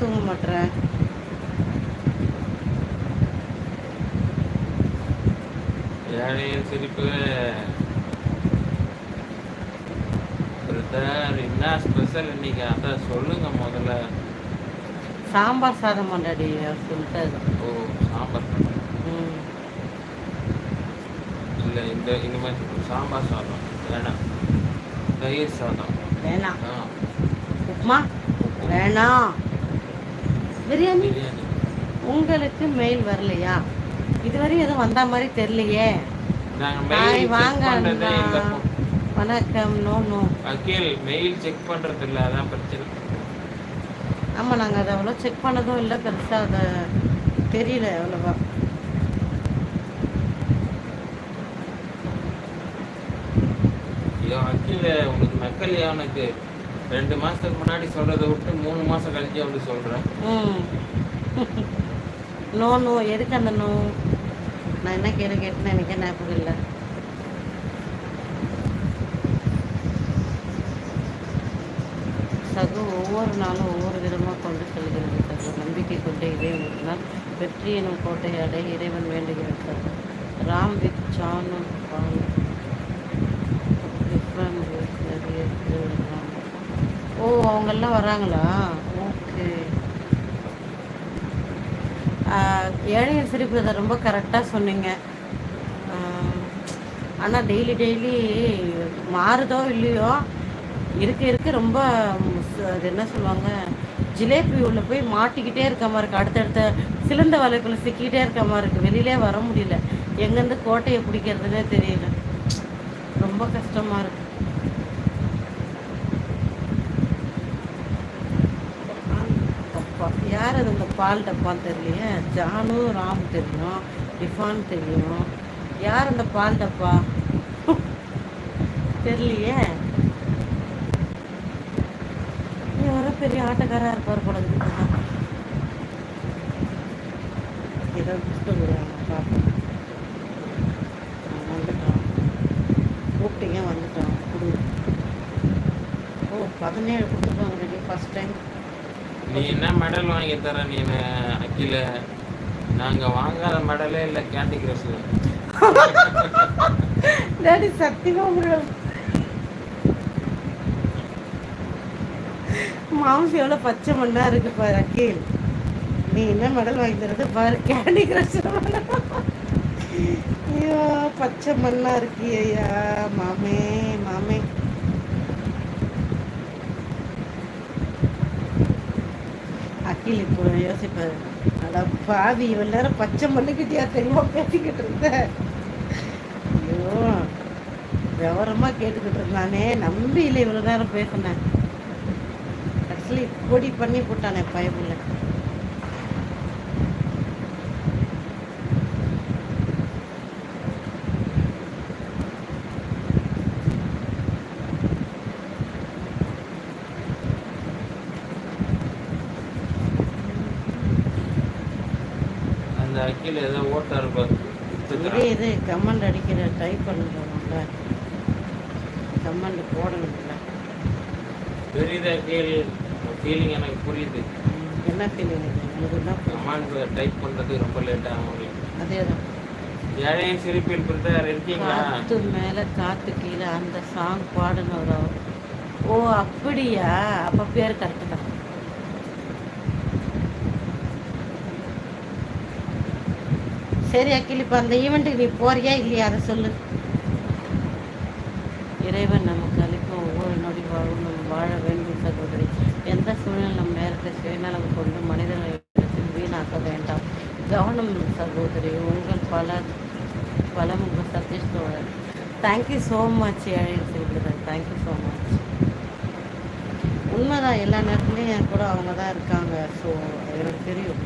தூங்க மாட்டேற ஏழையின் சிரிப்பு. பிரதர் என்ன ஸ்பெஷல் இன்னைக்கு? அதான் சொல்லுங்க முதல்ல. சாம்பார் சாதம் பண்ணாடி அவர் சொல்லிட்டாரு. ஓ சாம்பார் ம். இல்லை இந்த இனிமேல் சாம்பார் சாதம் வேணாம். தயிர் சாதம். வேணாம். உப்புமா? வேணாம். பிரியாணி? உங்களுக்கு மெயில் வரலையா? இதுவரையும் எதுவும் வந்த மாதிரி தெரியலையே. வாங்க. வணக்கம் no no. Akhil mail check பண்ணுறது இல்லை அதான் பிரச்சனை. ஆமாம் நாங்கள் அதை அவ்வளோ செக் பண்ணதும் இல்லை பெருசாக அதை தெரியல அவ்வளோவா. ஐயோ அகில் உனக்கு நக்கலையா உனக்கு? ரெண்டு மாசத்துக்கு முன்னாடி சொல்றதை விட்டு மூணு மாசம் கழிச்சு அப்படி சொல்றேன். நோ நோ எதுக்கு அந்த நோ? நான் என்ன கேள்வி கேட்டேன்னு எனக்கே ஞாபகம் இல்லை. சகு ஒவ்வொரு நாளும் ஒவ்வொரு விதமாக கொண்டு செல்கிறது. சகு நம்பிக்கை கொண்ட இதே தான் வெற்றி எனும் கோட்டை அடை இறைவன் வேண்டுகிறார் சகு ராம் வித் ஜானு பான் டிஃப்ரெண்ட் நிறைய அவங்கெல்லாம் வராங்களா? ஓகே. ஏழையின் சிரிப்பு இதை ரொம்ப கரெக்டாக சொன்னீங்க. ஆனால் டெய்லி டெய்லி மாறுதோ இல்லையோ? இருக்க இருக்க ரொம்ப அது என்ன சொல்லுவாங்க? ஜிலேபி உள்ள போய் மாட்டிக்கிட்டே இருக்க மாதிரி இருக்கு. அடுத்தடுத்த சிலந்த வலைக்குள்ள சிக்கிக்கிட்டே இருக்க மாதிரி இருக்கு. வெளியிலே வர முடியல. எங்கேருந்து கோட்டையை பிடிக்கிறதுனே தெரியல. ரொம்ப கஷ்டமா இருக்கு அப்பா யார் அது பால் டப்பா தெரியலையே? ஜானு ராம் தெரியும் டிஃபான் தெரியும். யார் அந்த பால் டப்பா? தெரியலையே. யாரோ பெரிய ஆட்டக்காராக இருப்பார் போல ஏதோ புஸ்தகம் பார்ப்போம் கூப்பிட்டீங்க வந்துட்டோம் ஓ பதினேழு கொடுத்துருக்காங்க ரெடி. ஃபஸ்ட் டைம் நீ என்ன மெடல் வாங்கி தர நீ அக்கில நாங்க வாங்காத மெடலே இல்ல கேண்டி கிரஷ்ல டாடி சத்தியமா ப்ரோ மாம்ஸ் எவ்வளோ பச்சை மண்ணா இருக்கு பாரு அக்கில் நீ என்ன மெடல் வாங்கி தரது பாரு கேண்டி கிரஷ் ஐயோ பச்சை மண்ணா இருக்கு ஐயா. மாமே மாமே. அக்கீல் இப்போ யோசிப்பாரு. அட பாவி இவ்வளோ நேரம் பச்சை மண்ணுக்கிட்டியா தெரியுமா பேசிக்கிட்டு இருந்த ஐயோ விவரமா கேட்டுக்கிட்டு இருந்தானே. நம்பி இல்லை இவ்வளோ நேரம் பேசினேன். ஆக்சுவலி பொடி பண்ணி போட்டானே பயமில்லை அந்த அகில் ஏதோ ஓட்டாரு பாரு இதே கமெண்ட் அடிக்கிற டைப் பண்ணுறோம்ல கமெண்ட் போடணும்ல. தெரியுது அகில் ஃபீலிங் எனக்கு புரியுது. என்ன ஃபீலிங் உங்களுக்கு தான் புரியும். கமாண்ட் டைப் பண்றது ரொம்ப லேட் ஆகும் அதே தான் ஏழையின் சிரிப்பில் பிரதர் இருக்கீங்களா? காத்து மேலே காத்து கீழே அந்த சாங் பாடுனவர் ஓ அப்படியா? அப்போ பேர் கரெக்டு தான் சரி அக்கில் இப்போ அந்த ஈவெண்ட்டுக்கு நீ போறியா இல்லையா? அதை சொல்லு. இறைவன் நமக்கு அளிக்கும் ஒவ்வொரு நொடி வாழும் நம்ம வாழ வேண்டும் சகோதரி. எந்த சூழ்நிலை நம் நேரத்தை சுயநலம் கொண்டு மனிதர்களிடத்தில் வீணாக்க வேண்டாம். கவனம் சகோதரி உங்கள் பல பலம் உங்கள் சதீஷ் தோழர் தேங்க்யூ ஸோ மச் ஏழையில் சிரிக்கிறேன் தேங்க்யூ ஸோ மச் உண்மைதான் எல்லா நேரத்துலையும் என் கூட அவங்க தான் இருக்காங்க. ஸோ எனக்கு தெரியும்.